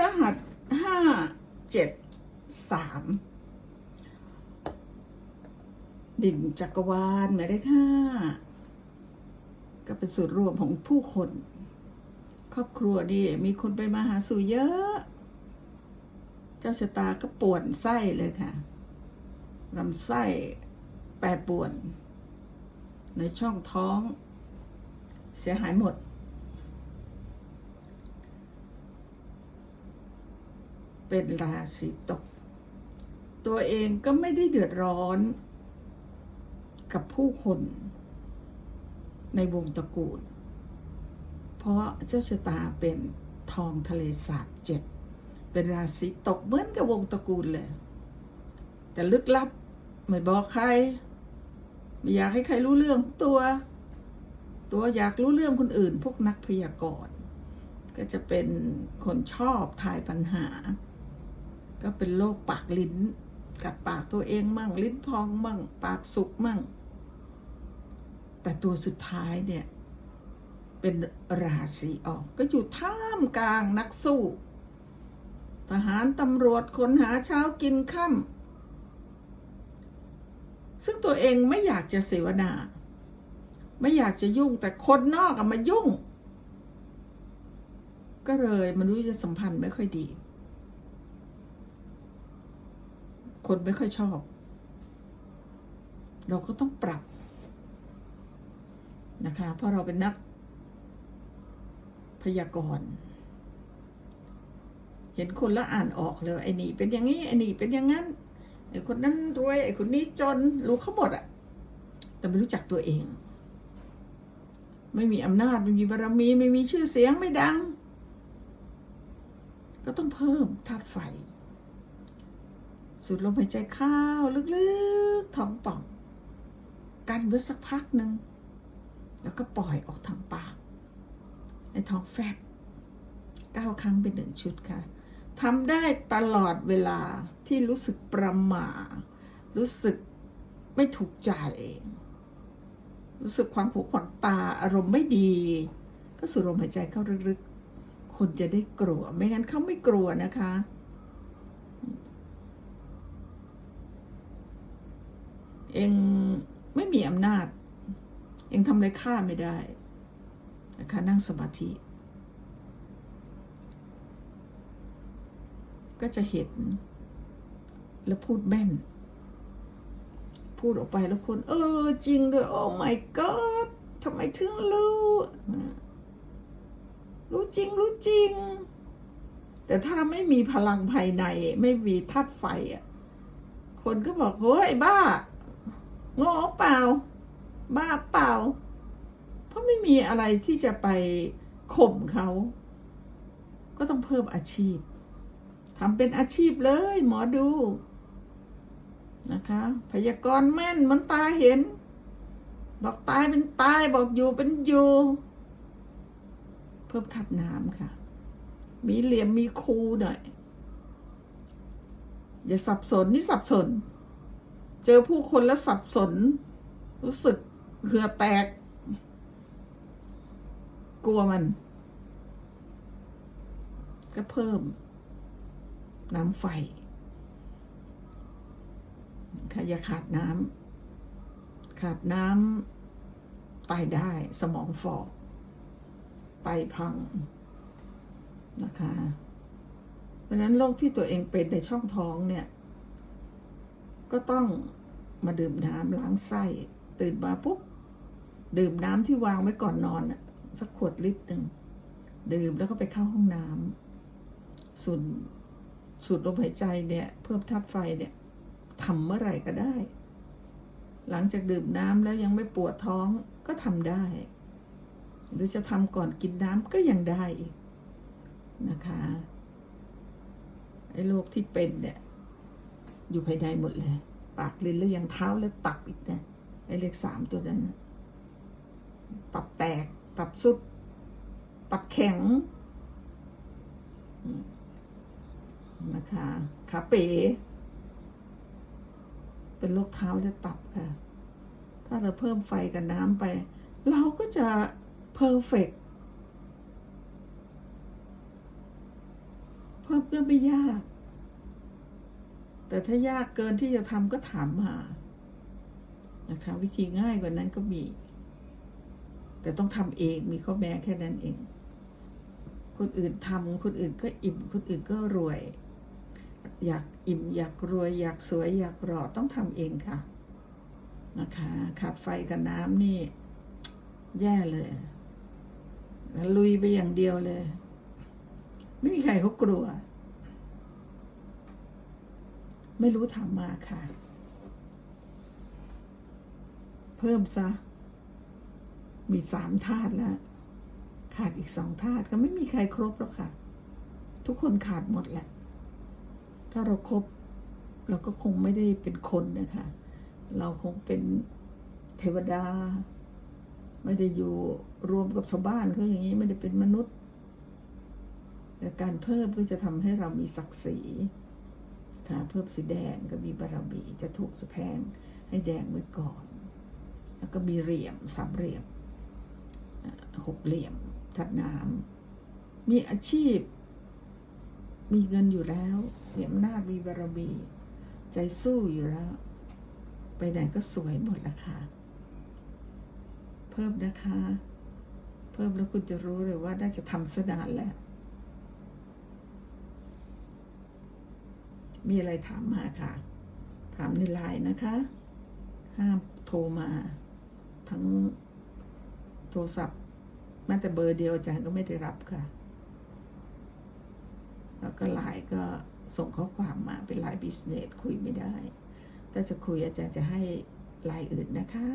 รหัสห้าเจ็ดสามดินจักรวาลหมายเลขห้าก็เป็นส่วนรวมของผู้คน ครอบครัวนี่มีคนไปมาหาสู่เยอะ เจ้าชะตาก็ปวนไส้เลยค่ะลำไส้แปรปวน ในช่องท้อง เสียหายหมด เป็นราศีตก ตัวเองก็ไม่ได้เดือดร้อน กับผู้คนในวงตระกูล เพราะเจ้าชะตาเป็นทองทะเลสาบเจ็ด เป็นราศีตกเหมือนกับวงตระกูลเลย แต่ลึกลับ ไม่บอกใคร ไม่อยากให้ใครรู้เรื่องตัว ตัวอยากรู้เรื่องคนอื่น พวกนักพยากรณ์ ก็จะเป็นคนชอบทายปัญหา ก็เป็นโรคปากลิ้น กัดปากตัวเองมั่ง ลิ้นพองมั่ง ปากสุกมั่ง แต่ตัวสุดท้ายเนี่ย เป็นราศีออก ก็อยู่ท่ามกลางนักสู้ ทหารตำรวจคนหาเช้ากินค่ำซึ่งตัวเองไม่อยากจะเสวนา ไม่อยากจะยุ่งแต่คนนอกอมายุ่ง ก็เลยมนุษยสัมพันธ์ไม่ค่อยดี คนไม่ค่อยชอบ เราก็ต้องปรับนะคะ เพราะเราเป็นนักพยากรณ์เห็นคนแล้วอ่านออกเลยไอ้นี่เป็นอย่างนี้ไอ้นี่เป็นอย่างนั้นไอ้คนนั้นรวยไอ้คนนี้จนรู้เขาหมดอะแต่ไม่รู้จักตัวเอง ไม่มีอำนาจไม่มีบารมี ไม่มีชื่อเสียงไม่ดัง ก็ต้องเพิ่มธาตุไฟ สูดลมหายใจเข้าลึกๆท้องป่อง กันไว้สักพักหนึ่ง แล้วก็ปล่อยออกทางปาก ในท้องแฟบเก้าครั้งเป็นหนึ่งชุดค่ะทำได้ตลอดเวลาที่รู้สึกประหม่า รู้สึกไม่ถูกใจ รู้สึกความหูขวางตาอารมณ์ไม่ดี ก็สูดลมหายใจเข้าลึกๆ คนจะได้กลัว ไม่งั้นเขาไม่กลัวนะคะ เองไม่มีอำนาจ เองทำอะไรข้าไม่ได้นะคะนั่งสมาธิ ก็จะเห็น แล้วพูดแม่น พูดออกไปแล้วคน เออ จริงด้วยโอ้ my god ทำไมถึงรู้ รู้จริง รู้จริง แต่ถ้าไม่มีพลังภายใน ไม่มีธาตุไฟอะ คนก็บอก เฮ้ยบ้า โง่เปล่า บ้าเปล่า เพราะไม่มีอะไรที่จะไปข่มเขา ก็ต้องเพิ่มอาชีพทำเป็นอาชีพเลย หมอดูนะคะ พยากรณ์แม่นมันตาเห็น บอกตายเป็นตายบอกอยู่เป็นอยู่ เพิ่มทัดน้ำค่ะ มีเหลี่ยมมีคูหน่อย อย่าสับสนนี่สับสน เจอผู้คนแล้วสับสน รู้สึกเหือแตก กลัวมัน ก็เพิ่ม น้ำไฟค่ะอย่าขาดน้ำขาดน้ำตายได้สมองฝ่อไตพังนะคะ เพราะนั้นโรคที่ตัวเองเป็นในช่องท้องเนี่ย ก็ต้อง มาดื่มน้ำล้างไส้ ตื่นมาปุ๊บดื่มน้ำที่วางไว้ก่อนนอนสักขวดลิตรหนึ่งดื่มแล้วก็ไปเข้าห้องน้ำสูดสูดลมหายใจเนี่ย เพิ่มธาตุไฟเนี่ยทำเมื่อไหร่ก็ได้ หลังจากดื่มน้ำแล้วยังไม่ปวดท้องก็ทำได้ หรือจะทำก่อนกินน้ำก็ยังได้อีกนะคะไอ้โรคที่เป็นเนี่ย อยู่ภายในหมดเลย ปากลิ้นแล้วยังเท้าและตับอีกนะไอ้เลขสามตัวนั้นนะตับแตก ตับสุด ตับแข็งนะคะขาเป๋ เป็นโรคเท้าและตับค่ะ ถ้าเราเพิ่มไฟกับน้ำไป เราก็จะเพอร์เฟกเพิ่มก็ไม่ยาก แต่ถ้ายากเกินที่จะทำก็ถามมานะคะ วิธีง่ายกว่านั้นก็มี แต่ต้องทำเองมีข้อแม้แค่นั้นเอง คนอื่นทำคนอื่นก็อิ่มคนอื่นก็รวย อยากอิ่มอยากรวยอยากสวยอยากหล่อต้องทำเองค่ะนะคะขาดไฟกับน้ำนี่ แย่เลยลุยไปอย่างเดียวเลย ไม่มีใครเขากลัว ไม่รู้ทำมาค่ะ เพิ่มซะ มีสามธาตุแล้ว ขาดอีกสองธาตุก็ไม่มีใครครบหรอกค่ะ ทุกคนขาดหมดแหละ ถ้าเราครบ เราก็คงไม่ได้เป็นคนนะคะ เราคงเป็นเทวดา ไม่ได้อยู่รวมกับชาวบ้านเขาอย่างนี้ไม่ได้เป็นมนุษย์แต่การเพิ่มก็จะทำให้เรามีศักดิ์ศรี ค่ะเพิ่มสีแดงก็มีบารมีจะถูกสะแพงให้แดงไว้ก่อน แล้วก็มีเหลี่ยมสามเหลี่ยมหกเหลี่ยมทัดน้ำมีอาชีพ มีเงินอยู่แล้วมีอำนาจมีบารมีใจสู้อยู่แล้ว ไปไหนก็สวยหมดละค่ะ เพิ่มนะคะ เพิ่มแล้วคุณจะรู้เลยว่าน่าจะทำสนานแล้ว มีอะไรถามมาค่ะ ถามในไลน์นะคะ ห้ามโทรมา ทั้งโทรศัพท์แม้แต่เบอร์เดียวอาจารย์ก็ไม่ได้รับค่ะ แล้วก็ไลน์ก็ส่งข้อความมาเป็นไลน์บิสเนสคุยไม่ได้ ถ้าจะคุยอาจารย์จะให้ไลน์อื่นนะคะ